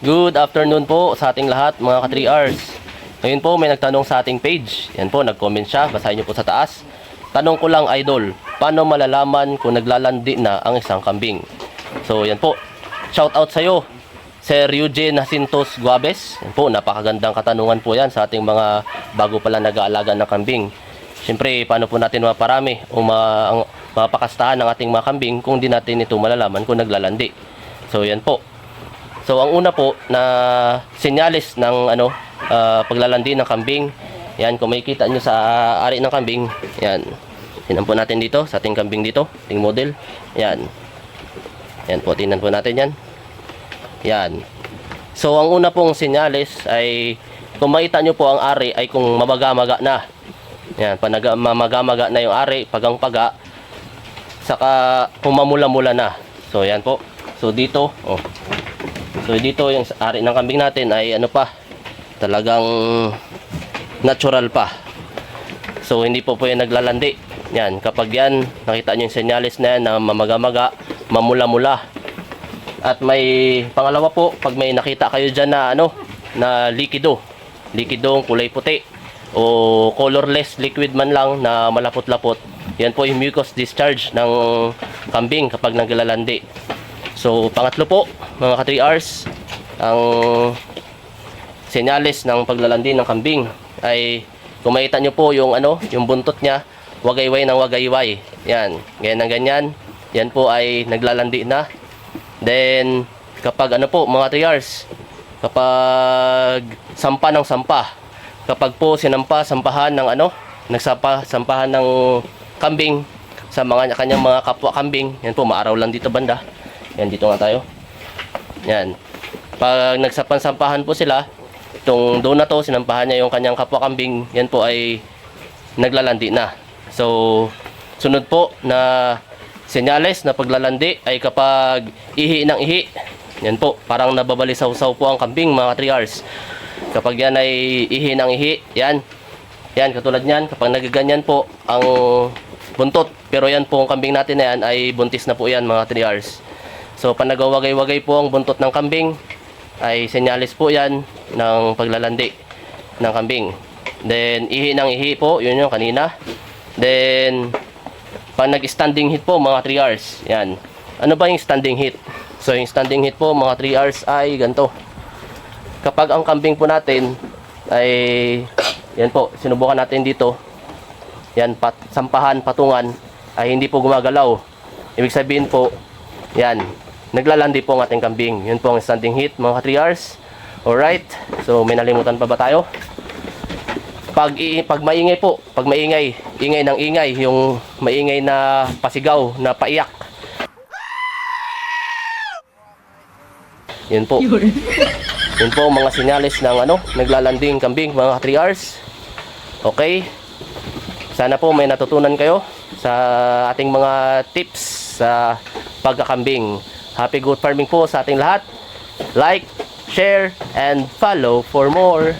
Good afternoon po sa ating lahat mga ka 3 hours. Ngayon po may nagtanong sa ating page. Yan po, nag-comment siya. Basahin niyo po sa taas. Tanong ko lang idol, paano malalaman kung naglalandi na ang isang kambing? So yan po. Shout out sa iyo. Sir Eugene Jacintos Guabes. Yan po, napakagandang katanungan po yan sa ating mga bago pala nag-aalaga ng kambing. Siyempre, paano po natin maparami o ma ang, mapakastahan ng ating mga kambing kung di natin ito malalaman kung naglalandi. So yan po. So ang una po na senyalis ng ano ah, paglalandi ng kambing. Yan kung makikita nyo sa ari ng kambing, yan. Tingnan po natin dito sa ating kambing dito, ating model. Yan. Yan po, tingnan po natin yan. Yan. So ang una pong senyalis ay kung makita nyo po ang ari ay kung mabaga-maga na. Yan, panaga, mamagamaga na yung ari, pagang-paga. Saka pumamula-mula na. So yan po. So dito, oh. So dito yung ari ng kambing natin ay ano pa, talagang natural pa. So hindi po po yan naglalandi. Yan, kapag yan, nakita nyo yung senyalis na yan na mamagamaga, mamula-mula. At may pangalawa po, pag may nakita kayo dyan na ano, na likido. Likidong kulay puti o colorless liquid man lang na malapot-lapot. Yan po yung mucus discharge ng kambing kapag naglalandi. So, pangatlo po, mga ka 3 hours, ang senyales ng paglalandi ng kambing ay kung makita nyo po yung ano, yung buntot niya, wagayway ng wagayway. Yan, ganyan ng ganyan. Yan po ay naglalandi na. Then, kapag ano po, mga 3 hours, kapag sampa ng sampa, kapag po sinampa, sampahan ng ano, nagsapa, sampahan ng kambing sa mga kanyang mga kapwa kambing, yan po, maaraw lang dito banda. Yan, dito nga tayo. Yan. Pag nagsapan-sampahan po sila, itong doon na to, sinampahan niya yung kanyang kapwa kambing, yan po ay naglalandi na. So, sunod po na senyales na paglalandi ay kapag ihi ng ihi. Yan po, parang nababalisaw-saw po ang kambing mga 3 hours. Kapag yan ay ihi ng ihi, yan. Yan, katulad niyan, kapag nagaganyan po ang buntot. Pero yan po ang kambing natin na yan ay buntis na po yan mga 3 hours. So, pag nagawagay-wagay po ang buntot ng kambing, ay senyalis po yan ng paglalandi ng kambing. Then, ihi ng ihi po, yun yung kanina. Then, pag nag-standing heat po, mga 3 hours. Yan. Ano ba yung standing heat? So, yung standing heat po, mga 3 hours ay ganito. Kapag ang kambing po natin ay, yan po, sinubukan natin dito. Yan, pat, sampahan, patungan, ay hindi po gumagalaw. Ibig sabihin po, yan, naglalandi po ang ating kambing. Yun po ang standing heat, mga 3 hours. Alright, so may nalimutan pa ba tayo? Pag, pag maingay po, pag maingay, ingay ng ingay, yung maingay na pasigaw, na paiyak. Yun po. Yun po mga sinyalis ng ano, naglalanding kambing, mga 3 hours. Okay. Sana po may natutunan kayo sa ating mga tips sa pagkakambing. Happy good farming po sa ating lahat. Like, share, and follow for more.